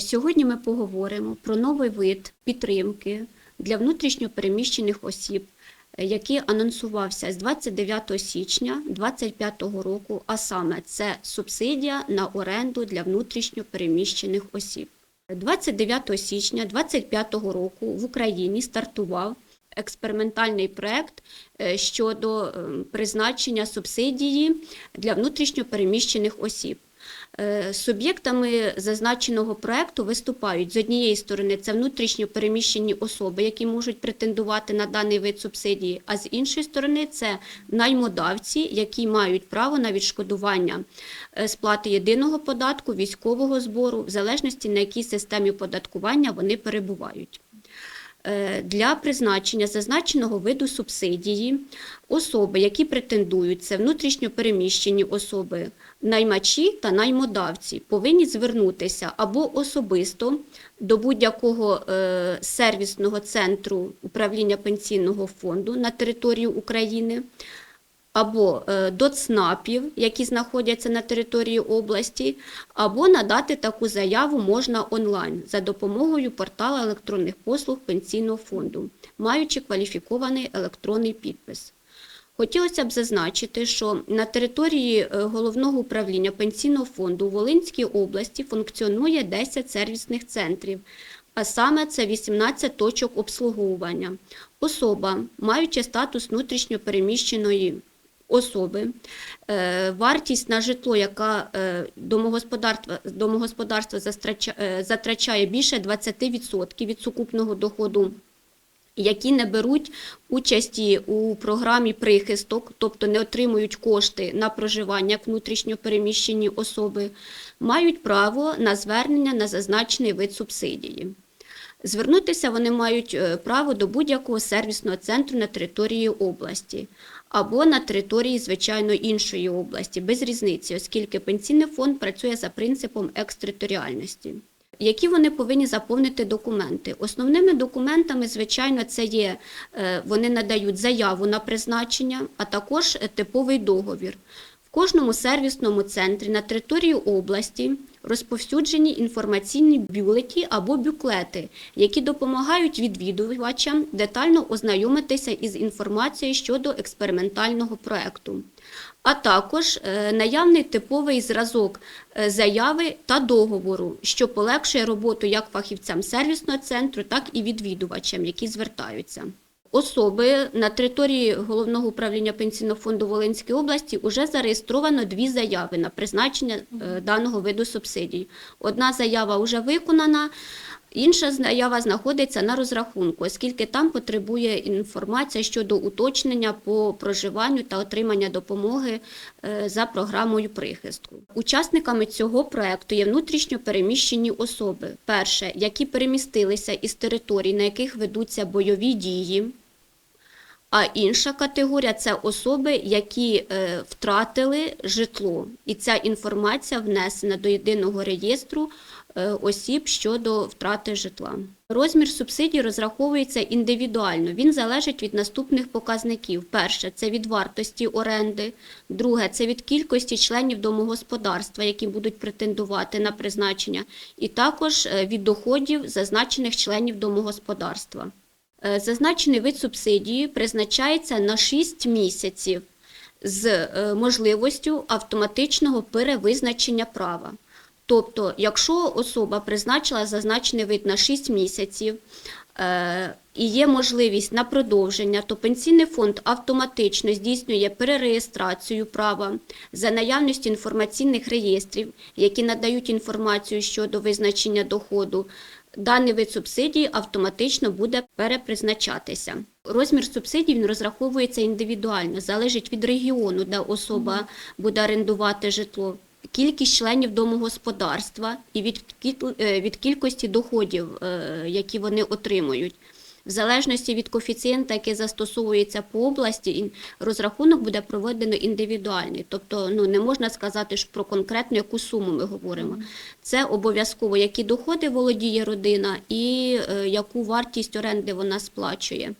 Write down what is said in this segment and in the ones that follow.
Сьогодні ми поговоримо про новий вид підтримки для внутрішньо переміщених осіб, е, який анонсувався з 29 січня 2025 року, а саме це субсидія на оренду для внутрішньо переміщених осіб. 29 січня 2025 року в Україні стартував експериментальний проект е, щодо е, призначення субсидії для внутрішньо переміщених осіб. Е, Суб'єктами зазначеного проекту виступають з однієї сторони це внутрішньо переміщені особи, які можуть претендувати на даний вид субсидії, а з іншої сторони це наймодавці, які мають право на відшкодування е, сплати єдиного податку, військового збору, в залежності на якій системі податкування вони перебувають. Е, Для призначення зазначеного виду субсидії особи, які претендують, це внутрішньо переміщені особи, наймачі та наймодавці, повинні звернутися або особисто до будь-якого е, сервісного центру управління пенсійного фонду на території України, або е, до ЦНАПів, які знаходяться на території області, або надати таку заяву можна онлайн за допомогою портала електронних послуг пенсійного фонду, маючи кваліфікований електронний підпис. Хотілося б зазначити, що на території е, головного управління пенсійного фонду у Волинській області функціонує 10 сервісних центрів, а саме це 18 точок обслуговування. Особа, маючи статус внутрішньо переміщеної особи, е, вартість на житло, яка е, домогосподарства, домогосподарство е, затрачає більше 20% від сукупного доходу які не беруть участі у програмі прихисток, тобто не отримують кошти на проживання як внутрішньо особи, мають право на звернення на зазначений вид субсидії. Звернутися вони мають е, право до будь-якого сервісного центру на території області або на території, звичайно, іншої області, без різниці, оскільки пенсійний фонд працює за принципом екстериторіальності. Які вони повинні заповнити документи? Основними документами, звичайно, це є е, вони надають заяву на призначення, а також е, типовий договір. В кожному сервісному центрі на території області розповсюджені інформаційні бюлеті або бюклети, які допомагають відвідувачам детально ознайомитися із інформацією щодо експериментального проекту а також е, наявний типовий зразок е, заяви та договору, що полегшує роботу як фахівцям сервісного центру, так і відвідувачам, які звертаються. Особи на території головного управління пенсійного фонду Волинської області вже зареєстровано дві заяви на призначення е, даного виду субсидій. Одна заява вже виконана, інша заява знаходиться на розрахунку, оскільки там потребує інформація щодо уточнення по проживанню та отримання допомоги е, за програмою прихистку. Учасниками цього проекту є внутрішньо переміщені особи. Перше, які перемістилися із територій, на яких ведуться бойові дії. А інша категорія це особи, які е, втратили житло, і ця інформація внесена до єдиного реєстру осіб щодо втрати житла. Розмір субсидій розраховується індивідуально. Він залежить від наступних показників: перше це від вартості оренди, друге це від кількості членів домогосподарства, які будуть претендувати на призначення, і також е, від доходів зазначених членів домогосподарства. Е, Зазначений вид субсидії призначається на 6 місяців з е, можливістю автоматичного перевизначення права. Тобто, якщо особа призначила зазначений вид на 6 місяців е, і є можливість на продовження, то пенсійний фонд автоматично здійснює перереєстрацію права за наявністю інформаційних реєстрів, які надають інформацію щодо визначення доходу. Даний вид субсидії автоматично буде перепризначатися. Розмір субсидій він розраховується індивідуально, залежить від регіону, де особа буде орендувати житло, кількість членів домогосподарства і від, е, від кількості доходів, е, які вони отримують. В залежності від коефіцієнта, який застосовується по області, розрахунок буде проведено індивідуальний. Тобто ну, не можна сказати про конкретну яку суму ми говоримо. Це обов'язково, які доходи володіє родина і е, яку вартість оренди вона сплачує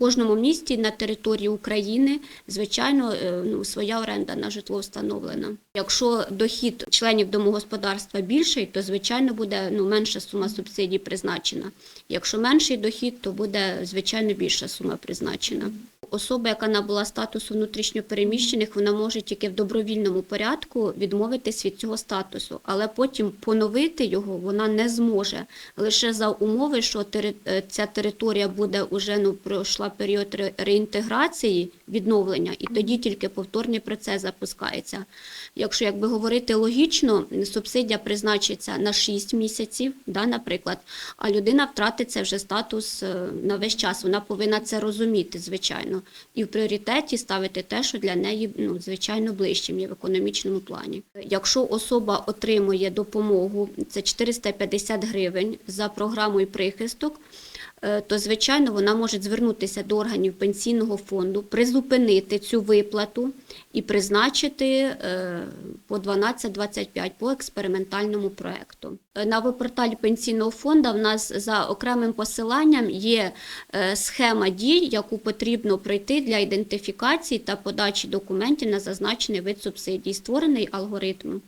кожному місті на території України, звичайно, е, ну, своя оренда на житло встановлена. Якщо дохід членів домогосподарства більший, то звичайно буде ну, менша сума субсидій призначена. Якщо менший дохід, то буде звичайно більша сума призначена. Особа, яка набула статусу внутрішньопереміщених, вона може тільки в добровільному порядку відмовитись від цього статусу, але потім поновити його вона не зможе лише за умови, що е, ця територія буде уже ну пройшла період реінтеграції, відновлення, і тоді тільки повторний процес запускається. Якщо якби говорити логічно, субсидія призначиться на 6 місяців, да, наприклад, а людина втратить це вже статус е, на весь час. Вона повинна це розуміти, звичайно, і в пріоритеті ставити те, що для неї ну, звичайно ближчим є в економічному плані. Якщо особа отримує допомогу, це 450 гривень за програмою прихисток. Е, То звичайно вона може звернутися до органів пенсійного фонду, призупинити цю виплату і призначити е, по 12-25 по експериментальному проекту. Е, На веб-порталі пенсійного фонду в нас за окремим посиланням є схема дій, яку потрібно пройти для ідентифікації та подачі документів на зазначений вид субсидій. Створений алгоритм.